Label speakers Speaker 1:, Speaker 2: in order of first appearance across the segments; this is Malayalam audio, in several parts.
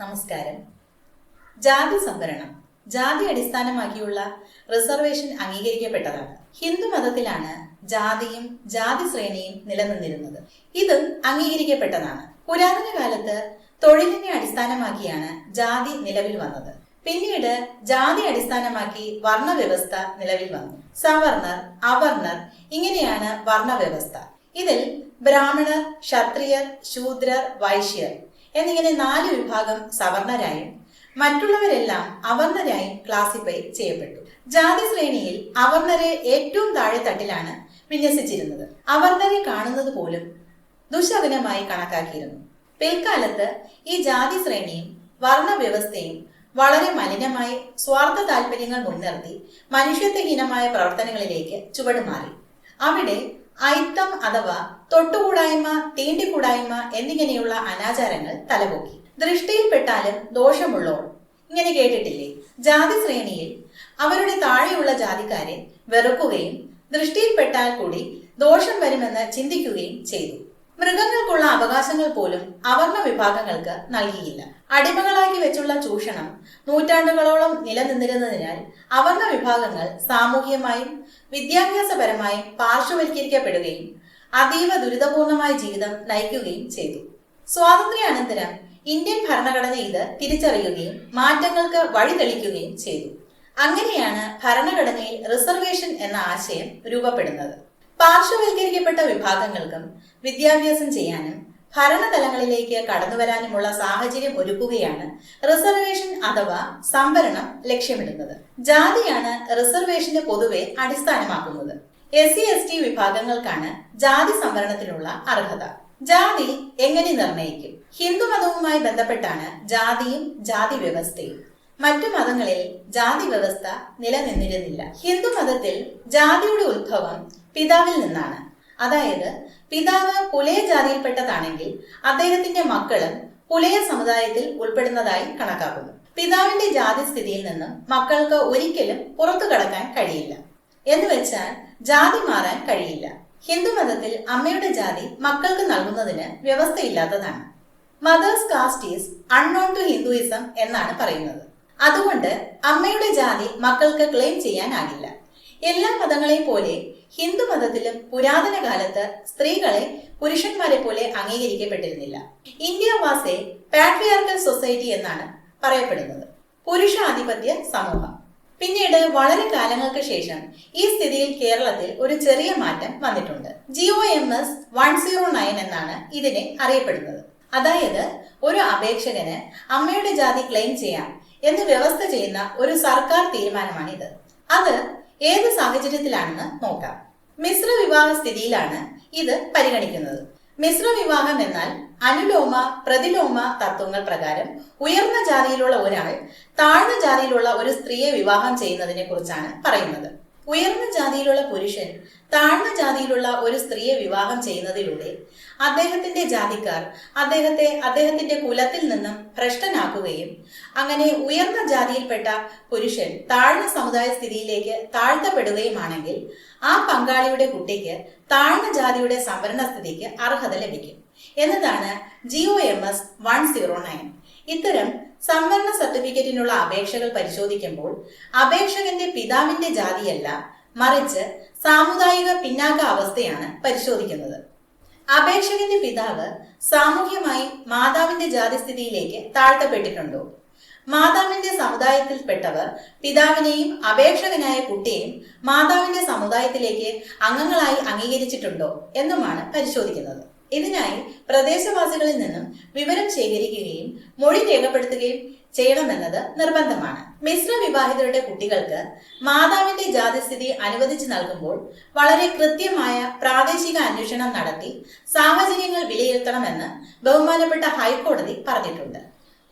Speaker 1: നമസ്കാരം. ജാതി സംവരണം. ജാതി അടിസ്ഥാനമാക്കിയുള്ള റിസർവേഷൻ അംഗീകരിക്കപ്പെട്ടതാണ്. ഹിന്ദു മതത്തിലാണ് ജാതിയും ജാതി ശ്രേണിയും നിലനിന്നിരുന്നത്. ഇത് അംഗീകരിക്കപ്പെട്ടതാണ്. പുരാതന കാലത്ത് തൊഴിലിനെ അടിസ്ഥാനമാക്കിയാണ് ജാതി നിലവിൽ വന്നത്. പിന്നീട് ജാതി അടിസ്ഥാനമാക്കി വർണവ്യവസ്ഥ നിലവിൽ വന്നു. സവർണർ അവർണർ ഇങ്ങനെയാണ് വർണവ്യവസ്ഥ. ഇതിൽ ബ്രാഹ്മണർ ക്ഷത്രിയർ ശൂദ്രർ വൈശ്യർ എന്നിങ്ങനെ നാല് വിഭാഗം സവർണരായും മറ്റുള്ളവരെല്ലാം അവർണരായും ക്ലാസിഫൈ ചെയ്യപ്പെട്ടു. ജാതി ശ്രേണിയിൽ അവർണരെ ഏറ്റവും താഴെ തട്ടിലാണ് വിന്യസിച്ചിരുന്നത്. അവർണരെ കാണുന്നത് പോലും ദുശകനമായി കണക്കാക്കിയിരുന്നു. പിൽക്കാലത്ത് ഈ ജാതി ശ്രേണിയും വർണവ്യവസ്ഥയും വളരെ മലിനമായി സ്വാർത്ഥ താല്പര്യങ്ങൾ മുൻനിർത്തി മനുഷ്യത്വഹീനമായ പ്രവർത്തനങ്ങളിലേക്ക് ചുവടുമാറി. അവിടെ ഐത്തം അഥവാ തൊട്ടുകൂടായ്മ തീണ്ടിക്കൂടായ്മ എന്നിങ്ങനെയുള്ള അനാചാരങ്ങൾ തലപൊക്കി. ദൃഷ്ടിയിൽപ്പെട്ടാലും ദോഷമുള്ളോൾ ഇങ്ങനെ കേട്ടിട്ടില്ലേ? ജാതി ശ്രേണിയിൽ അവരുടെ താഴെയുള്ള ജാതിക്കാരെ വെറുക്കുകയും ദൃഷ്ടിയിൽപ്പെട്ടാൽ കൂടി ദോഷം വരുമെന്ന് ചിന്തിക്കുകയും ചെയ്തു. മൃഗങ്ങൾക്കുള്ള അവകാശങ്ങൾ പോലും അവർണ വിഭാഗങ്ങൾക്ക് നൽകിയില്ല. അടിമകളാക്കി വെച്ചുള്ള ചൂഷണം നൂറ്റാണ്ടുകളോളം നിലനിന്നിരുന്നതിനാൽ അവർണ വിഭാഗങ്ങൾ സാമൂഹ്യമായും വിദ്യാഭ്യാസപരമായും പാർശ്വവൽക്കരിക്കപ്പെടുകയും അതീവ ദുരിതപൂർണമായ ജീവിതം നയിക്കുകയും ചെയ്തു. സ്വാതന്ത്ര്യാനന്തരം ഇന്ത്യൻ ഭരണഘടന ഇത് തിരിച്ചറിയുകയും മാറ്റങ്ങൾക്ക് വഴിതെളിക്കുകയും ചെയ്തു. അങ്ങനെയാണ് ഭരണഘടനയിൽ റിസർവേഷൻ എന്ന ആശയം രൂപപ്പെടുന്നത്. പാർശ്വവൽക്കരിക്കപ്പെട്ട വിഭാഗങ്ങൾക്കും വിദ്യാഭ്യാസം ചെയ്യാനും ഭരണതലങ്ങളിലേക്ക് കടന്നുവരാനുമുള്ള സാഹചര്യം ഒരുക്കുകയാണ് റിസർവേഷൻ അഥവാ സംവരണം ലക്ഷ്യമിടുന്നത്. ജാതിയാണ് റിസർവേഷന് പൊതുവെ അടിസ്ഥാനമാക്കുന്നത്. എസ് സി എസ് ടി വിഭാഗങ്ങൾക്കാണ് ജാതി സംവരണത്തിനുള്ള അർഹത. ജാതി എങ്ങനെ നിർണയിക്കും? ഹിന്ദു മതവുമായി ബന്ധപ്പെട്ടാണ് ജാതിയും ജാതി വ്യവസ്ഥയും. മറ്റു മതങ്ങളിൽ ജാതി വ്യവസ്ഥ നിലനിന്നിരുന്നില്ല. ഹിന്ദു മതത്തിൽ ജാതിയുടെ ഉത്ഭവം പിതാവിൽ നിന്നാണ്. അതായത് പിതാവ് പുലയ ജാതിയിൽപ്പെട്ടതാണെങ്കിൽ അദ്ദേഹത്തിന്റെ മക്കളും പുലയ സമുദായത്തിൽ ഉൾപ്പെടുന്നതായി കണക്കാക്കുന്നു. പിതാവിന്റെ ജാതി സ്ഥിതിയിൽ നിന്നും മക്കൾക്ക് ഒരിക്കലും പുറത്തു കടക്കാൻ കഴിയില്ല. എന്ന് വെച്ചാൽ ജാതി മാറാൻ കഴിയില്ല. ഹിന്ദു മതത്തിൽ അമ്മയുടെ ജാതി മക്കൾക്ക് നൽകുന്നതിന് വ്യവസ്ഥയില്ലാത്തതാണ്. Mother's caste is unknown to Hinduism എന്നാണ് പറയുന്നത്. അതുകൊണ്ട് അമ്മയുടെ ജാതി മക്കൾക്ക് ക്ലെയിം ചെയ്യാനാകില്ല. എല്ലാ മതങ്ങളെയും പോലെ ഹിന്ദു മതത്തിലും പുരാതന കാലത്ത് സ്ത്രീകളെ പുരുഷന്മാരെ പോലെ അംഗീകരിക്കപ്പെട്ടിരുന്നില്ല. ഇന്ത്യ വാസെ പാട്രിയാർക്കൽ സൊസൈറ്റി എന്നാണ് പറയപ്പെടുന്നത്. പുരുഷാധിപത്യ സമൂഹം. പിന്നീട് വളരെ കാലങ്ങൾക്ക് ശേഷം ഈ സ്ഥിതിയിൽ കേരളത്തിൽ ഒരു ചെറിയ മാറ്റം വന്നിട്ടുണ്ട്. GO M S one zero nine എന്നാണ് ഇതിനെ അറിയപ്പെടുന്നത്. അതായത് ഒരു അപേക്ഷകന് അമ്മയുടെ ജാതി ക്ലെയിം ചെയ്യാം എന്ന് വ്യവസ്ഥ ചെയ്യുന്ന ഒരു സർക്കാർ തീരുമാനമാണിത്. അത് ഏത് സാഹചര്യത്തിലാണെന്ന് നോക്കാം. മിശ്ര വിവാഹ സ്ഥിതിയിലാണ് ഇത് പരിഗണിക്കുന്നത്. മിശ്ര വിവാഹം എന്നാൽ അനുലോമ പ്രതിലോമ തത്വങ്ങൾ പ്രകാരം ഉയർന്ന ജാതിയിലുള്ള ഒരാൾ താഴ്ന്ന ജാതിയിലുള്ള ഒരു സ്ത്രീയെ വിവാഹം ചെയ്യുന്നതിനെ കുറിച്ചാണ് പറയുന്നത്. ഉയർന്ന ജാതിയിലുള്ള പുരുഷൻ താഴ്ന്ന ജാതിയിലുള്ള ഒരു സ്ത്രീയെ വിവാഹം ചെയ്യുന്നതിലൂടെ അദ്ദേഹത്തിന്റെ ജാതിക്കാർ അദ്ദേഹത്തെ അദ്ദേഹത്തിന്റെ കുലത്തിൽ നിന്നും ഭ്രഷ്ടനാക്കുകയും അങ്ങനെ ഉയർന്ന ജാതിയിൽപ്പെട്ട പുരുഷൻ താഴ്ന്ന സമുദായ സ്ഥിതിയിലേക്ക് താഴ്ത്തപ്പെടുകയുമാണെങ്കിൽ ആ പങ്കാളിയുടെ കുട്ടിക്ക് താഴ്ന്ന ജാതിയുടെ സംവരണ സ്ഥിതിക്ക് അർഹത ലഭിക്കും. എന്നതാണ് GO M S one zero nine ഇത്തരം സംവരണ സർട്ടിഫിക്കറ്റിനുള്ള അപേക്ഷകൾ പരിശോധിക്കുമ്പോൾ അപേക്ഷകന്റെ പിതാവിന്റെ ജാതിയല്ല മറിച്ച് സാമുദായിക പിന്നാക്ക അവസ്ഥയാണ് പരിശോധിക്കുന്നത്. അപേക്ഷകന്റെ പിതാവ് സാമൂഹ്യമായി മാതാവിന്റെ ജാതിസ്ഥിതിയിലേക്ക് താഴ്ത്തപ്പെട്ടിട്ടുണ്ടോ? മാതാവിന്റെ സമുദായത്തിൽപ്പെട്ടവർ പിതാവിനെയും അപേക്ഷകനായ കുട്ടിയെയും മാതാവിന്റെ സമുദായത്തിലേക്ക് അംഗങ്ങളായി അംഗീകരിച്ചിട്ടുണ്ടോ എന്നുമാണ് പരിശോധിക്കുന്നത്. ഇതിനായി പ്രദേശവാസികളിൽ നിന്നും വിവരം ശേഖരിക്കുകയും മൊഴി രേഖപ്പെടുത്തുകയും ചെയ്യണമെന്നത് നിർബന്ധമാണ്. മിശ്ര വിവാഹിതരുടെ കുട്ടികൾക്ക് മാതാവിന്റെ ജാതിസ്ഥിതി അനുവദിച്ചു നൽകുമ്പോൾ വളരെ കൃത്യമായ പ്രാദേശിക അന്വേഷണം നടത്തി സാഹചര്യങ്ങൾ വിലയിരുത്തണമെന്ന് ബഹുമാനപ്പെട്ട ഹൈക്കോടതി പറഞ്ഞിട്ടുണ്ട്.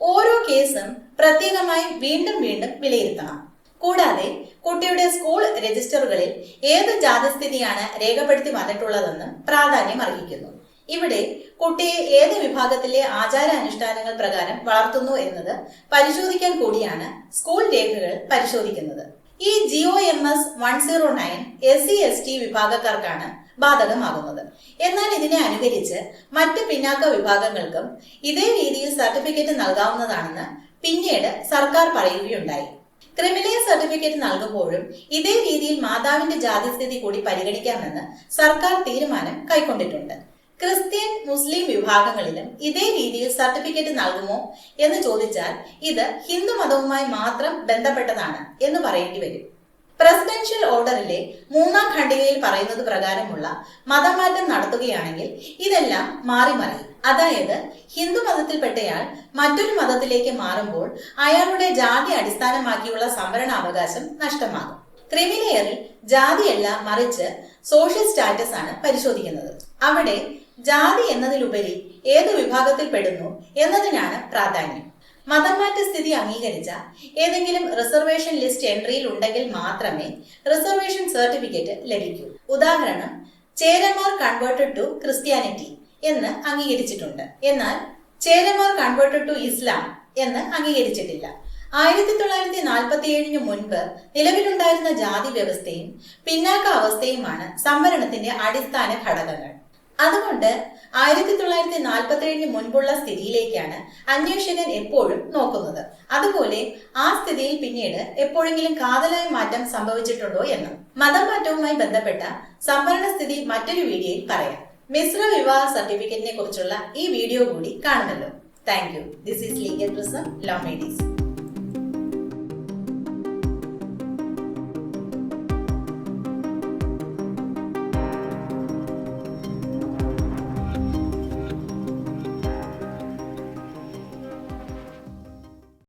Speaker 1: ഓരോ കേസും പ്രത്യേകമായി വീണ്ടും വീണ്ടും വിലയിരുത്തണം. കൂടാതെ കുട്ടിയുടെ സ്കൂൾ രജിസ്റ്ററുകളിൽ ഏത് ജാതിസ്ഥിതിയാണ് രേഖപ്പെടുത്തി വന്നിട്ടുള്ളതെന്നും പ്രാധാന്യം അർഹിക്കുന്നു ഇവിടെ കുട്ടിയെ ഏത് വിഭാഗത്തിലെ ആചാരാനുഷ്ഠാനങ്ങൾ പ്രകാരം വളർത്തുന്നു എന്നത് പരിശോധിക്കാൻ കൂടിയാണ് സ്കൂൾ രേഖകൾ പരിശോധിക്കുന്നത്. ഈ GO M S one zero nine S C S T വിഭാഗക്കാർക്കാണ് ബാധകമാകുന്നത്. എന്നാൽ ഇതിനെ അനുകരിച്ച് മറ്റ് പിന്നാക്ക വിഭാഗങ്ങൾക്കും ഇതേ രീതിയിൽ സർട്ടിഫിക്കറ്റ് നൽകാവുന്നതാണെന്ന് പിന്നീട് സർക്കാർ പറയുകയുണ്ടായി. ക്രിമിനൽ സർട്ടിഫിക്കറ്റ് നൽകുമ്പോഴും ഇതേ രീതിയിൽ മാതാവിന്റെ ജാതിസ്ഥിതി കൂടി പരിഗണിക്കാമെന്ന് സർക്കാർ തീരുമാനം കൈക്കൊണ്ടിട്ടുണ്ട്. ക്രിസ്ത്യൻ മുസ്ലിം വിഭാഗങ്ങളിലും ഇതേ രീതിയിൽ സർട്ടിഫിക്കറ്റ് നൽകുമോ എന്ന് ചോദിച്ചാൽ ഇത് ഹിന്ദു മതവുമായി മാത്രം ബന്ധപ്പെട്ടതാണ് എന്ന് പറയേണ്ടി വരും. പ്രസിഡൻഷ്യൽ ഓർഡറിലെ മൂന്നാം ഖണ്ഡികയിൽ പറയുന്നത് പ്രകാരമുള്ള മതമാറ്റം നടത്തുകയാണെങ്കിൽ ഇതെല്ലാം മാറി മറിയും അതായത് ഹിന്ദു മതത്തിൽപ്പെട്ടയാൾ മറ്റൊരു മതത്തിലേക്ക് മാറുമ്പോൾ അയാളുടെ ജാതി അടിസ്ഥാനമാക്കിയുള്ള സംവരണാവകാശം നഷ്ടമാകും. ക്രിമിലെയറിൽ ജാതിയല്ല മറിച്ച് സോഷ്യൽ സ്റ്റാറ്റസ് ആണ് പരിശോധിക്കുന്നത്. അവിടെ ജാതി എന്നതിലുപരി ഏത് വിഭാഗത്തിൽ പെടുന്നു എന്നതിനാണ് പ്രാധാന്യം. മതംമാറ്റ സ്ഥിതി അംഗീകരിച്ച ഏതെങ്കിലും റിസർവേഷൻ ലിസ്റ്റ് എൻട്രിയിൽ ഉണ്ടെങ്കിൽ മാത്രമേ റിസർവേഷൻ സർട്ടിഫിക്കറ്റ് ലഭിക്കൂ. ഉദാഹരണം ചേരമാർ കൺവേർട്ടഡ് ടു ക്രിസ്ത്യാനിറ്റി എന്ന് അംഗീകരിച്ചിട്ടുണ്ട്. എന്നാൽ ചേരമാർ കൺവേർട്ടഡ് ടു ഇസ്ലാം എന്ന് അംഗീകരിച്ചിട്ടില്ല. ആയിരത്തി തൊള്ളായിരത്തി നാൽപ്പത്തി ഏഴിന് മുൻപ് നിലവിലുണ്ടായിരുന്ന ജാതി വ്യവസ്ഥയും പിന്നാക്ക അവസ്ഥയുമാണ് സംവരണത്തിന്റെ അടിസ്ഥാന ഘടകങ്ങൾ. അതുകൊണ്ട് ആയിരത്തി തൊള്ളായിരത്തി നാൽപ്പത്തി ഏഴിന് മുൻപുള്ള സ്ഥിതിയിലേക്കാണ് അന്വേഷകൻ എപ്പോഴും നോക്കുന്നത്. അതുപോലെ ആ സ്ഥിതിയിൽ പിന്നീട് എപ്പോഴെങ്കിലും കാതലായ മാറ്റം സംഭവിച്ചിട്ടുണ്ടോ എന്ന്. മതം മാറ്റവുമായി ബന്ധപ്പെട്ട സംവരണ സ്ഥിതി മറ്റൊരു വീഡിയോയിൽ പറയാം. മിശ്ര വിവാഹ സർട്ടിഫിക്കറ്റിനെ കുറിച്ചുള്ള ഈ വീഡിയോ കൂടി കാണുമല്ലോ. Thank you. This is legal prism മേഡീസ്